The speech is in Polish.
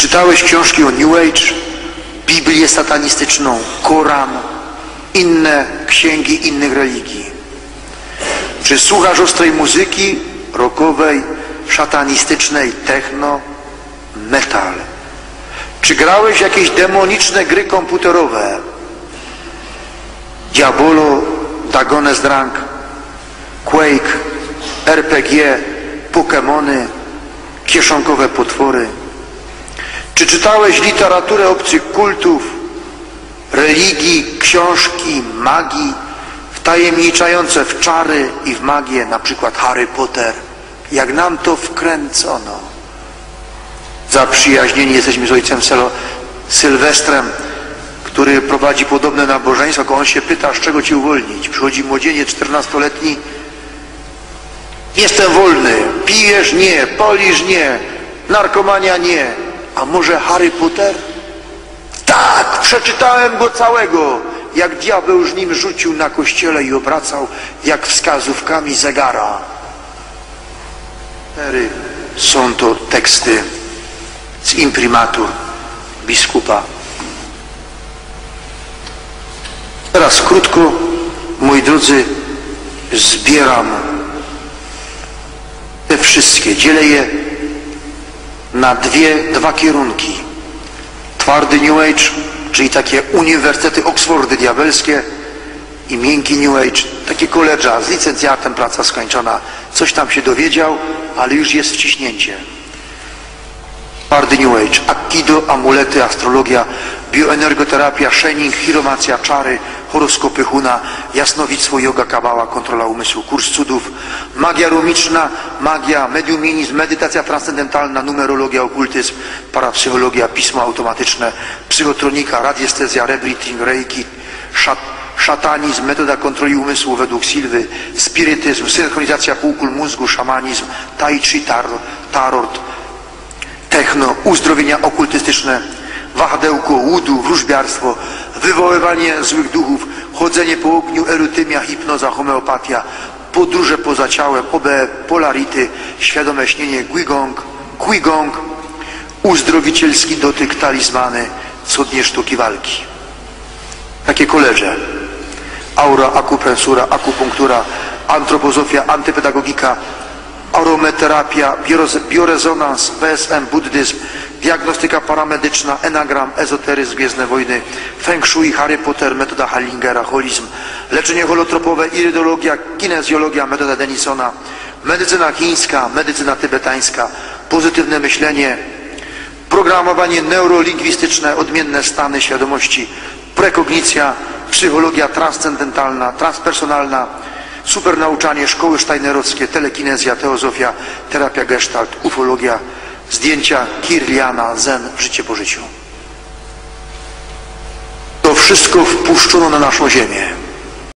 czytałeś książki o New Age, Biblię satanistyczną, Koran, inne księgi innych religii? Czy słuchasz ostrej muzyki rockowej, szatanistycznej, techno, metal? Czy grałeś jakieś demoniczne gry komputerowe? Diabolo, Dagones Drunk, Quake, RPG, Pokémony, kieszonkowe potwory? Czy czytałeś literaturę obcych kultów, religii, książki, magii, wtajemniczające w czary i w magię, na przykład Harry Potter, jak nam to wkręcono? Zaprzyjaźnieni jesteśmy z ojcem Sylwestrem, który prowadzi podobne nabożeństwo, tylko on się pyta, z czego cię uwolnić. Przychodzi młodzieniec 14-letni, jestem wolny, pijesz nie, polisz nie, narkomania nie, a może Harry Potter? Tak, przeczytałem go całego, jak diabeł już nim rzucił na kościele i obracał, jak wskazówkami zegara. Są to teksty z imprimatur biskupa. Teraz krótko, moi drodzy, zbieram te wszystkie, dzielę je na dwie, dwa kierunki. Twardy New Age, czyli takie uniwersytety Oxfordy diabelskie i miękki New Age, takie koledża z licencjatem, praca skończona. Coś tam się dowiedział, ale już jest wciśnięcie. Twardy New Age, Akkido, amulety, astrologia, bioenergoterapia, szening, chiromacja, czary, horoskopy Huna, jasnowictwo, yoga, kabała, kontrola umysłu, kurs cudów, magia rumiczna, magia, mediuminizm, medytacja transcendentalna, numerologia, okultyzm, parapsychologia, pismo automatyczne, psychotronika, radiestezja, rebreathing, reiki, szat, szatanizm, metoda kontroli umysłu według Silwy, spirytyzm, synchronizacja półkul mózgu, szamanizm, tai chi, tarot, tarot techno, uzdrowienia okultystyczne, wahadełko, łudu, wróżbiarstwo, wywoływanie złych duchów, chodzenie po ogniu, erytymia, hipnoza, homeopatia, podróże poza ciałem, OB, polarity, świadome śnienie, guigong, guigong, uzdrowicielski dotyk, talizmany, co dnie sztuki walki. Takie koleże. Aura, akuprensura, akupunktura, antropozofia, antypedagogika, arometerapia, biorezonans, BSM, buddyzm, diagnostyka paramedyczna, enagram, ezoteryzm, gwiezdne wojny, feng shui, Harry Potter, metoda Hallingera, holizm, leczenie holotropowe, irydologia, kinezjologia, metoda Denisona, medycyna chińska, medycyna tybetańska, pozytywne myślenie, programowanie neurolingwistyczne, odmienne stany świadomości, prekognicja, psychologia transcendentalna, transpersonalna, supernauczanie, szkoły sztajnerowskie, telekinezja, teozofia, terapia gestalt, ufologia, zdjęcia Kirliana, zen, życie po życiu. To wszystko wpuszczono na naszą ziemię.